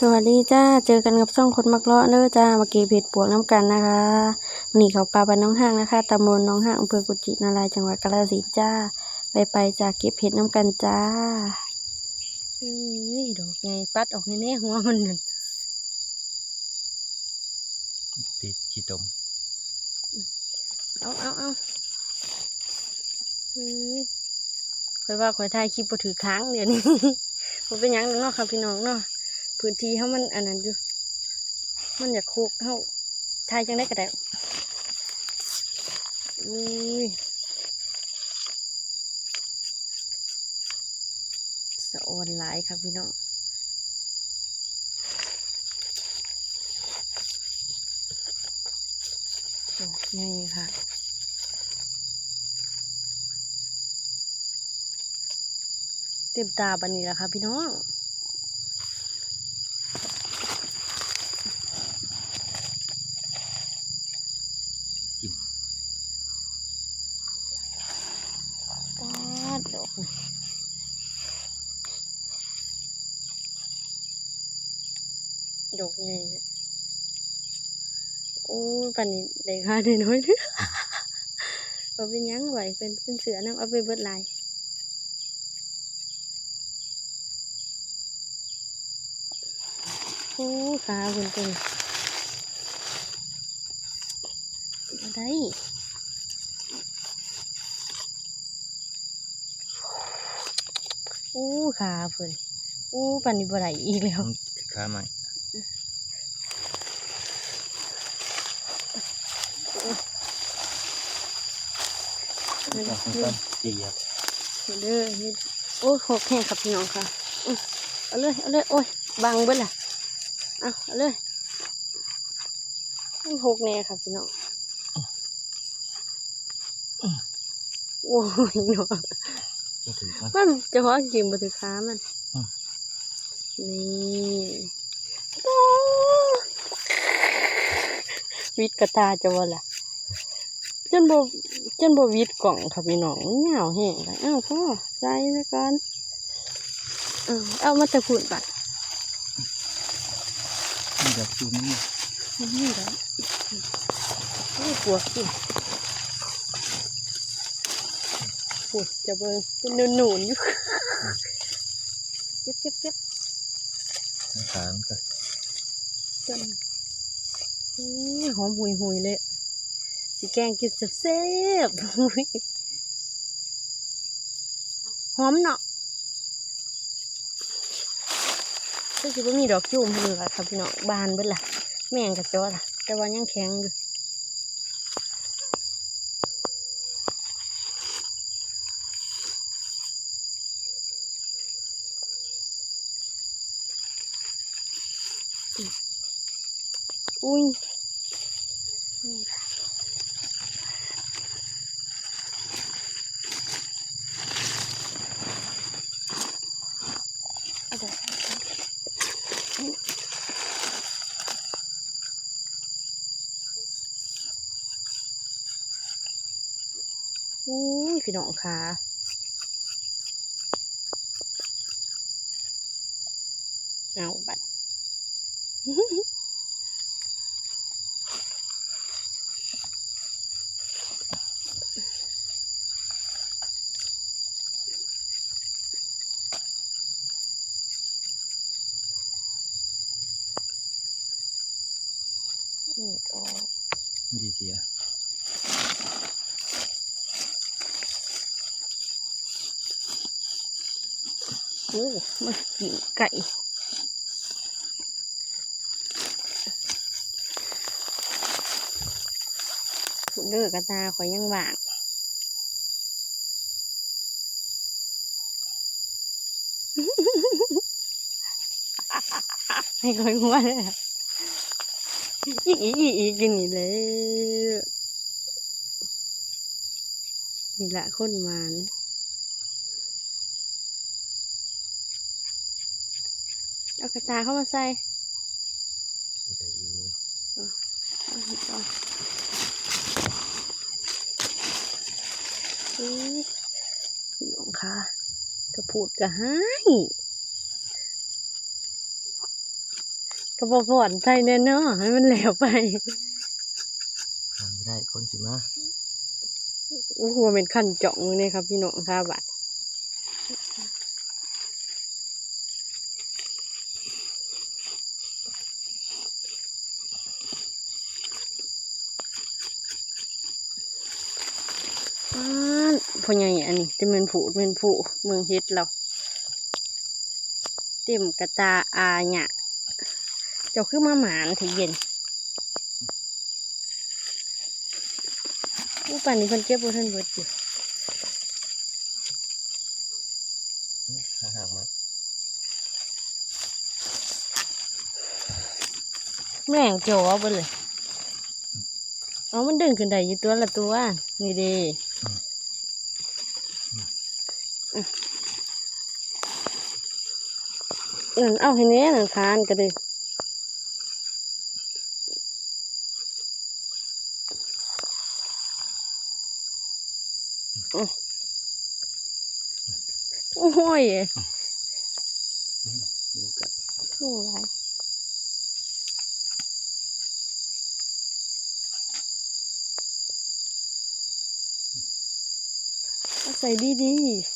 สวัสดีจ้า เจอกันกับช่องคนมักเลาะเด้อจ้ามาเก็บเห็ดปวกน้ำกันนะคะวันนี่เขาปลาบ้านน้องห้างนะคะตำบลน้องห้างอำเภอกุจินารายจังหวัดกาฬสินธุ์จ้า ไปไปจ้าเก็บเห็ดน้ำกันจ้าเอ้ยดอกไงปัดออกในนี้หัวมันนั่นติดจีตมเอาเอาเอาเอ้ยคอยว่าคอยถ่ายคลิปบ่ถือค้างเดี๋ยวนี้มันเป็นหยังเนาะค่ะพี่น้องเนาะ พื้นที่เขามันอันนั้นอยู่ มันอยากคุกเขาทายจังได้ก็ได้อุ้ยสะออนหลายครับพี่น้องโอ้นี่ค่ะเต็มตาบันนี้แหละค่ะพี่น้อง ดอกไงโอ้ปันนี้เด็กค่าน้อยๆเด้อเอาเป็นยังไหวเป็นเป็นเสือน้ำเอาไปเบิดลายโอ้ขาเพิ่นเป็นได้อู้ขาเพิ่นอู้ปันนี้บ่ได้อีกแล้วขาใหม่ ด้ต้อองต้นจีบเด้อเฮ็ดโอ้หกแห้งครับพี่น้องค่ะอื้อเอาเลยเอาเลยโอ้ยบังเบิดล่ะเอาเอาเลยมันหกแน่ครับพี่น้องโอ้ยเนาะก็ถือมันมันจะพอกินบ่ถือขามันอืมนี่โอ้วิดกระตาจะว่าล่ะ จนบ่จนบ่วิดกล่องค่ะพี่น้องมันยาวแห้งเลยอ้าวพ่อใส่แล้วกันอ้าวเอามาแต่พูดบัดมันจะจูนี่มันนี่แหละนี่ปวดสิปวดจะเบิ่งเป็นหนุนๆอยู่เก็บเก็บเก็บขามันก็จนอื้อหอมหุยหุยๆเลย สิแกงกินแซ่บหอมเนาะก็คือว่ามีดอกจุ่มให้ดูละครับพี่น้องบานเบิดล่ะ แม่งกับจอล่ะ แต่ว่ายังแข็งอยู่อุ้ย อุ้ยพี่น้องค่ะเอาบัดนี่ออกดีเสีย อ้มากินไก่เลิกกระตาข่อยยังว่างให้ข่อยหัวเลยอะอีอีอีอีกินนี่เลยนี่ละคนหมาน เอากระตาเข้ามาใส่พี่น้องค่ะกระพูดกระหายก็บ่ผ่อนใจแน่เนาะให้มันแล้วไปทำไม่ได้คนสิมาโอ้โหเป็นขั้นจ่องเลยครับพี่น้องค่ะบัดอ้าน พ่อใหญ่อันนี้จะเป็นผูดเป็นผูเมืองเฮ็ดเราเต็มกระตาอาเนี่ยเจ้าคือมาหมานทีเย็นผู้ป่านนี้เพิ่นเก็บบ่ทันเบิดอยู่ถ้าหากมาแม่งโจเอาไปเลย เอามันดึงขึ้นได้อยู่ตัวละตัว นี่เดี นั่นเอาให้แน่นั่นคานก็ด้อื้อโอ้ยดูไรใส่ดีๆ